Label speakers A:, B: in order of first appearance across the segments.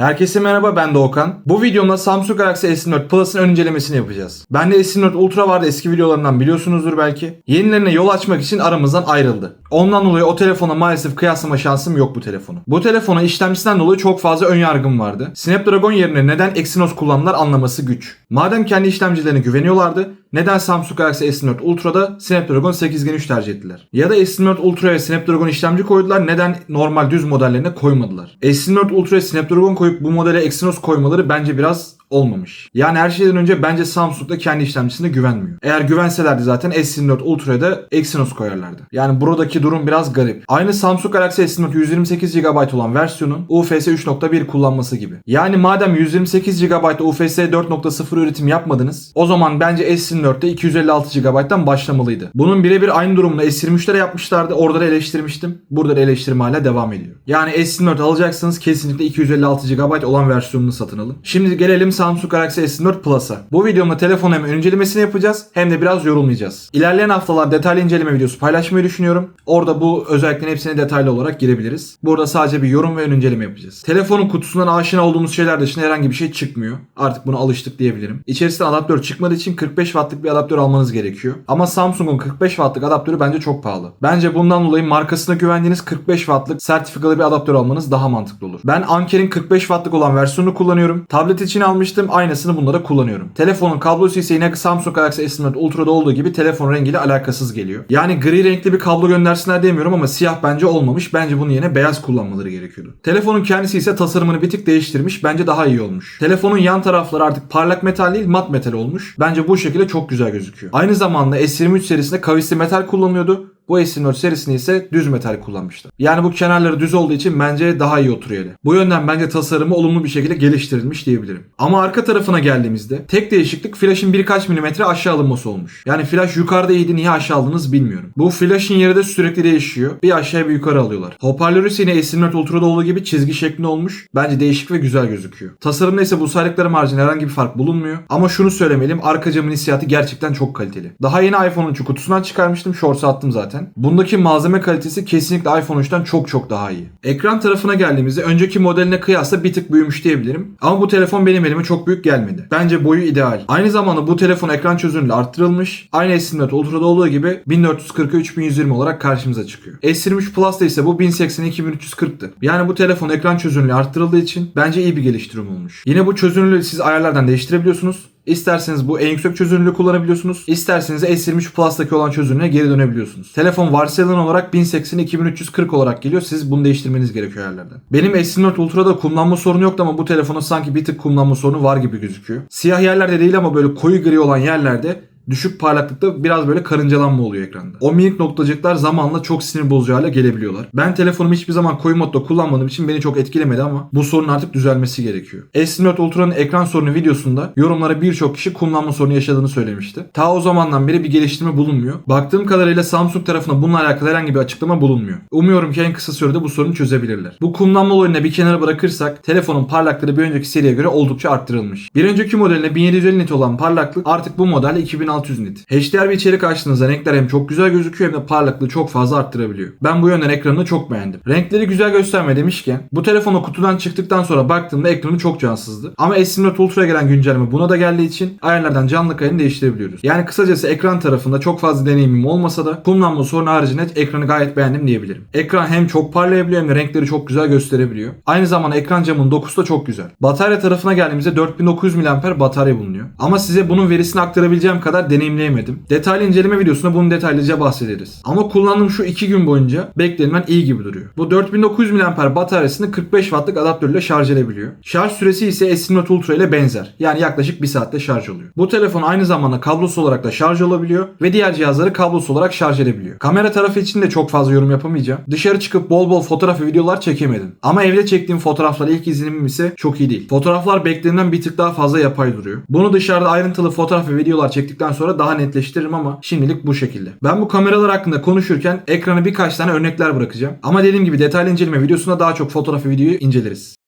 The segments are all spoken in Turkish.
A: Herkese merhaba ben Doğukan. Bu videomda Samsung Galaxy S24 Plus'ın ön incelemesini yapacağız. Bende S24 Ultra vardı eski videolarından biliyorsunuzdur belki. Yenilerine yol açmak için aramızdan ayrıldı. Ondan dolayı o telefona maalesef kıyaslama şansım yok bu telefonu. Bu telefona işlemcisinden dolayı çok fazla ön yargım vardı. Snapdragon yerine neden Exynos kullandılar anlaması güç. Madem kendi işlemcilerine güveniyorlardı neden Samsung Galaxy S24 Ultra'da Snapdragon 8 Gen 3 tercih ettiler? Ya da S24 Ultra'ya Snapdragon işlemci koydular neden normal düz modellerine koymadılar? S24 Ultra'ya Snapdragon koyup bu modele Exynos koymaları bence biraz olmamış. Yani her şeyden önce bence Samsung da kendi işlemcisine güvenmiyor. Eğer güvenselerdi zaten S24 Ultra'ya da Exynos koyarlardı. Yani buradaki durum biraz garip. Aynı Samsung Galaxy S24 128 GB olan versiyonun UFS 3.1 kullanması gibi. Yani madem 128 GB UFS 4.0 üretim yapmadınız o zaman bence S24'te 256 GB'dan başlamalıydı. Bunun birebir aynı durumunu S23'lere yapmışlardı. Orada da eleştirmiştim. Burada da eleştirim hala devam ediyor. Yani S24 alacaksanız kesinlikle 256 GB olan versiyonunu satın alın. Şimdi gelelim Samsung Galaxy S24 Plus'a. Bu videomda telefon hem incelemesini yapacağız hem de biraz yorumlayacağız. İlerleyen haftalar detaylı inceleme videosu paylaşmayı düşünüyorum. Orada bu özelliklerin hepsine detaylı olarak girebiliriz. Burada sadece bir yorum ve ön inceleme yapacağız. Telefonun kutusundan aşina olduğumuz şeyler dışında herhangi bir şey çıkmıyor. Artık buna alıştık diyebilirim. İçerisinden adaptör çıkmadığı için 45 wattlık bir adaptör almanız gerekiyor. Ama Samsung'un 45 wattlık adaptörü bence çok pahalı. Bence bundan dolayı markasına güvendiğiniz 45 wattlık sertifikalı bir adaptör almanız daha mantıklı olur. Ben Anker'in 45 wattlık olan versiyonunu kullanıyorum. Tablet için almıştım. Aynısını bunda da kullanıyorum. Telefonun kablosu ise yine Samsung Galaxy S24 Ultra'da olduğu gibi telefon rengiyle alakasız geliyor. Yani gri renkli bir kablo göndersinler demiyorum ama siyah bence olmamış. Bence bunun yerine beyaz kullanmaları gerekiyordu. Telefonun kendisi ise tasarımını bir tık değiştirmiş. Bence daha iyi olmuş. Telefonun yan tarafları artık parlak metal değil mat metal olmuş. Bence bu şekilde çok güzel gözüküyor. Aynı zamanda S23 serisinde kavisli metal kullanıyordu. Bu S24 serisini ise düz metal kullanmışlar. Yani bu kenarları düz olduğu için bence daha iyi oturuyor. Bu yönden bence tasarımı olumlu bir şekilde geliştirilmiş diyebilirim. Ama arka tarafına geldiğimizde tek değişiklik flash'ın birkaç milimetre aşağı alınması olmuş. Yani flash yukarıda iyiydi niye aşağı aldınız bilmiyorum. Bu flash'ın yeri de sürekli değişiyor. Bir aşağı bir yukarı alıyorlar. Hoparlörü ise yine S24 Ultra'da olduğu gibi çizgi şeklinde olmuş. Bence değişik ve güzel gözüküyor. Tasarımda ise bu saydıklarım haricinde herhangi bir fark bulunmuyor. Ama şunu söylemeliyim arka camın hissiyatı gerçekten çok kaliteli. Daha yeni iPhone'un kutusundan çıkarmıştım. Shorts'a attım zaten. Bundaki malzeme kalitesi kesinlikle iPhone 3'ten çok çok daha iyi. Ekran tarafına geldiğimizde önceki modeline kıyasla bir tık büyümüş diyebilirim. Ama bu telefon benim elime çok büyük gelmedi. Bence boyu ideal. Aynı zamanda bu telefon ekran çözünürlüğü arttırılmış. Aynı S24 Ultra'da olduğu gibi 1440'a 3120 olarak karşımıza çıkıyor. S23 Plus'ta ise bu 1080'e 2340'tı. Yani bu telefon ekran çözünürlüğü arttırıldığı için bence iyi bir geliştirim olmuş. Yine bu çözünürlüğü siz ayarlardan değiştirebiliyorsunuz. İsterseniz bu en yüksek çözünürlüğü kullanabiliyorsunuz. İsterseniz S23 Plus'taki olan çözünürlüğe geri dönebiliyorsunuz. Telefon varsayılan olarak 1080 2340 olarak geliyor. Siz bunu değiştirmeniz gerekiyor ayarlardan. Benim S24 Ultra'da kumlanma sorunu yoktu ama bu telefonun sanki bir tık kumlanma sorunu var gibi gözüküyor. Siyah yerlerde değil ama böyle koyu gri olan yerlerde düşük parlaklıkta biraz böyle karıncalanma oluyor ekranda. O minik noktacıklar zamanla çok sinir bozucu hale gelebiliyorlar. Ben telefonumu hiçbir zaman koyu modda kullanmadığım için beni çok etkilemedi ama bu sorun artık düzelmesi gerekiyor. S24 Ultra'nın ekran sorunu videosunda yorumlara birçok kişi kumlanma sorunu yaşadığını söylemişti. Ta o zamandan beri bir geliştirme bulunmuyor. Baktığım kadarıyla Samsung tarafına bununla alakalı herhangi bir açıklama bulunmuyor. Umuyorum ki en kısa sürede bu sorunu çözebilirler. Bu kumlanma olayını bir kenara bırakırsak telefonun parlaklığı bir önceki seriye göre oldukça arttırılmış. Bir önceki modeline 1750 nit olan parlaklık artık bu modelle 2000 1600 nit. HDR bir içerik açtığınızda renkler hem çok güzel gözüküyor hem de parlaklığı çok fazla arttırabiliyor. Ben bu yönden ekranını çok beğendim. Renkleri güzel gösterme demişken bu telefonu kutudan çıktıktan sonra baktığımda ekranı çok cansızdı. Ama S Note Ultra'ya gelen güncelleme buna da geldiği için ayarlardan canlı kayını değiştirebiliyoruz. Yani kısacası ekran tarafında çok fazla deneyimim olmasa da kumlanma sorunu haricinde ekranı gayet beğendim diyebilirim. Ekran hem çok parlayabiliyor hem de renkleri çok güzel gösterebiliyor. Aynı zamanda ekran camının dokusu da çok güzel. Batarya tarafına geldiğimizde 4900 mAh batarya bulunuyor. Ama size bunun verisini aktarabileceğim kadar deneyimleyemedim. Detaylı inceleme videosunda bunun detaylıca bahsederiz. Ama kullandığım şu 2 gün boyunca beklenilen iyi gibi duruyor. Bu 4900 mAh bataryasını 45 wattlık adaptörle şarj edebiliyor. Şarj süresi ise S24 Ultra ile benzer. Yani yaklaşık 1 saatte şarj oluyor. Bu telefon aynı zamanda kablosuz olarak da şarj olabiliyor ve diğer cihazları kablosuz olarak şarj edebiliyor. Kamera tarafı için de çok fazla yorum yapamayacağım. Dışarı çıkıp bol bol fotoğraf ve videolar çekemedim. Ama evde çektiğim fotoğraflar ilk izlenimim ise çok iyi değil. Fotoğraflar beklenenden bir tık daha fazla yapay duruyor. Bunu dışarıda ayrıntılı fotoğraf ve videolar çektikten sonra daha netleştiririm ama şimdilik bu şekilde. Ben bu kameralar hakkında konuşurken ekrana birkaç tane örnekler bırakacağım. Ama dediğim gibi detaylı inceleme videosunda daha çok fotoğraf ve videoyu inceleriz.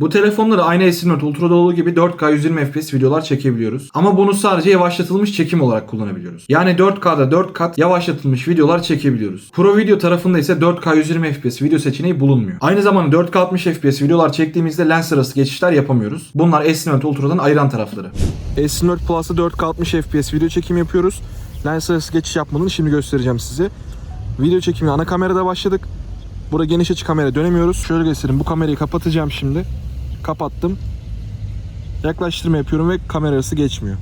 A: Bu telefonları aynı S24 Ultra'da olduğu gibi 4K 120 FPS videolar çekebiliyoruz. Ama bunu sadece yavaşlatılmış çekim olarak kullanabiliyoruz. Yani 4K'da 4 kat yavaşlatılmış videolar çekebiliyoruz. Pro Video tarafında ise 4K 120 FPS video seçeneği bulunmuyor. Aynı zamanda 4K 60 FPS videolar çektiğimizde lens arası geçişler yapamıyoruz. Bunlar S24 Ultra'dan ayıran tarafları. S24 Plus'ta 4K 60 FPS video çekim yapıyoruz. Lens arası geçiş yapmadığını şimdi göstereceğim size. Video çekimi ana kamerada başladık. Burada geniş açı kamera dönemiyoruz. Şöyle göstereyim. Bu kamerayı kapatacağım şimdi. Kapattım. Yaklaştırma yapıyorum ve kamera arası geçmiyor.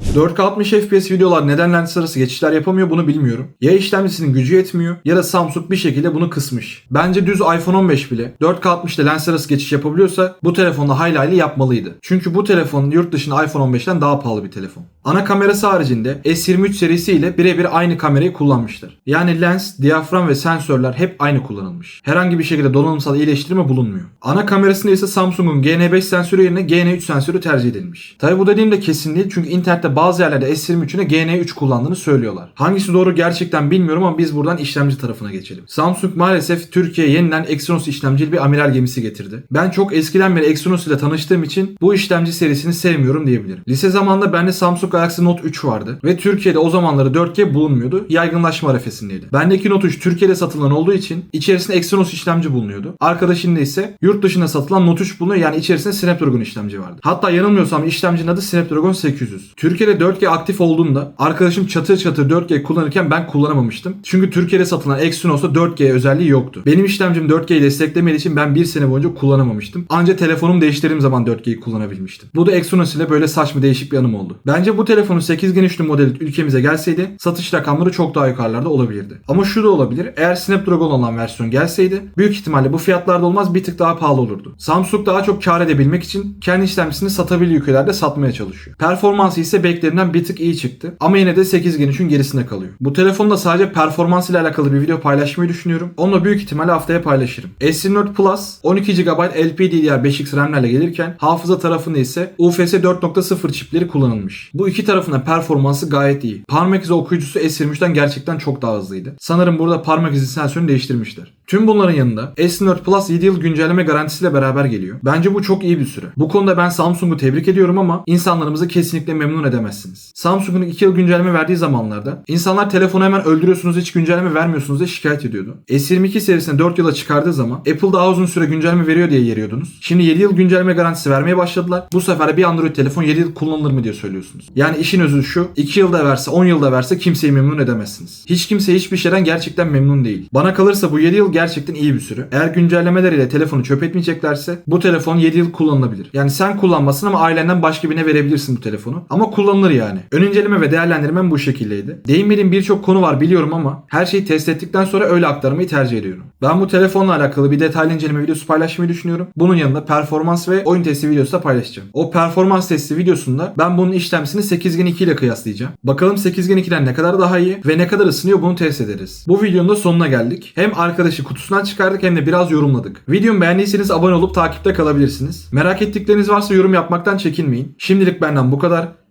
A: 4K 60 FPS videolar neden lens arası geçişler yapamıyor bunu bilmiyorum. Ya işlemcisinin gücü yetmiyor ya da Samsung bir şekilde bunu kısmış. Bence düz iPhone 15 bile 4K 60'da lens arası geçiş yapabiliyorsa bu telefonda hayli hayli yapmalıydı. Çünkü bu telefon yurt dışında iPhone 15'ten daha pahalı bir telefon. Ana kamerası haricinde S23 serisi ile birebir aynı kamerayı kullanmışlar. Yani lens, diyafram ve sensörler hep aynı kullanılmış. Herhangi bir şekilde donanımsal iyileştirme bulunmuyor. Ana kamerasında ise Samsung'un GN5 sensörü yerine GN3 sensörü tercih edilmiş. Tabi bu dediğim de kesin değil çünkü internette bazı yerlerde S23'üne GN3 kullandığını söylüyorlar. Hangisi doğru gerçekten bilmiyorum ama biz buradan işlemci tarafına geçelim. Samsung maalesef Türkiye'ye yeniden Exynos işlemcili bir amiral gemisi getirdi. Ben çok eskiden beri Exynos ile tanıştığım için bu işlemci serisini sevmiyorum diyebilirim. Lise zamanında bende Samsung Galaxy Note 3 vardı ve Türkiye'de o zamanları 4G bulunmuyordu. Yaygınlaşma arefesindeydi. Bendeki Note 3 Türkiye'de satılan olduğu için içerisinde Exynos işlemci bulunuyordu. Arkadaşında ise yurt dışında satılan Note 3 bulunuyor yani içerisinde Snapdragon işlemci vardı. Hatta yanılmıyorsam işlemcinin adı Snapdragon 800. Türkiye'de 4G aktif olduğunda arkadaşım çatır çatır 4G kullanırken ben kullanamamıştım. Çünkü Türkiye'de satılan Exynos'ta 4G özelliği yoktu. Benim işlemcim 4G'yi desteklemediği için ben bir sene boyunca kullanamamıştım. Anca telefonumu değiştirdiğim zaman 4G'yi kullanabilmiştim. Bu da Exynos ile böyle saçma değişik bir anım oldu. Bence bu telefonun 8 Gen üçlü modeli ülkemize gelseydi satış rakamları çok daha yukarılarda olabilirdi. Ama şu da olabilir. Eğer Snapdragon olan versiyon gelseydi büyük ihtimalle bu fiyatlarda olmaz bir tık daha pahalı olurdu. Samsung daha çok kar edebilmek için kendi işlemcisini satabildiği ülkelerde satmaya çalışıyor. Performansı ise beklediğimden bir tık iyi çıktı. Ama yine de 8 Gen 3'ün gerisinde kalıyor. Bu telefonda sadece performans ile alakalı bir video paylaşmayı düşünüyorum. Onu da büyük ihtimalle haftaya paylaşırım. S24 Plus 12 GB LPDDR5X RAM'lerle gelirken hafıza tarafında ise UFS 4.0 çipleri kullanılmış. Bu iki tarafında performansı gayet iyi. Parmak izi okuyucusu S23'ten gerçekten çok daha hızlıydı. Sanırım burada parmak izi sensörünü değiştirmişler. Tüm bunların yanında S24 Plus 7 yıl güncelleme garantisiyle beraber geliyor. Bence bu çok iyi bir süre. Bu konuda ben Samsung'u tebrik ediyorum ama insanlarımızı kesinlikle memnun edemezsiniz. Samsung'un 2 yıl güncelleme verdiği zamanlarda insanlar telefonu hemen öldürüyorsunuz hiç güncelleme vermiyorsunuz diye şikayet ediyordu. S22 serisini 4 yıla çıkardığı zaman Apple daha uzun süre güncelleme veriyor diye yeriyordunuz. Şimdi 7 yıl güncelleme garantisi vermeye başladılar. Bu sefer bir Android telefon 7 yıl kullanılır mı diye söylüyorsunuz. Yani işin özü şu 2 yılda verse 10 yılda verse kimseyi memnun edemezsiniz. Hiç kimse hiçbir şeyden gerçekten memnun değil. Bana kalırsa bu 7 yıl gerçekten iyi bir süre. Eğer güncellemeleriyle telefonu çöp etmeyeceklerse bu telefon 7 yıl kullanılabilir. Yani sen kullanmasın ama ailenden başka birine verebilirsin bu telefonu. Ama kullanılır yani. Ön inceleme ve değerlendirmem bu şekildeydi. Değinmediğim birçok konu var biliyorum ama her şeyi test ettikten sonra öyle aktarmayı tercih ediyorum. Ben bu telefonla alakalı bir detaylı inceleme videosu paylaşmayı düşünüyorum. Bunun yanında performans ve oyun testi videosu da paylaşacağım. O performans testi videosunda ben bunun işlemcisini 8 Gen 2 ile kıyaslayacağım. Bakalım 8 Gen 2'den ne kadar daha iyi ve ne kadar ısınıyor bunu test ederiz. Bu videonun da sonuna geldik. Hem arkadaşı kutusundan çıkardık hem de biraz yorumladık. Videomu beğendiyseniz abone olup takipte kalabilirsiniz. Merak ettikleriniz varsa yorum yapmaktan çekinmeyin. Şimdilik benden bu kadar.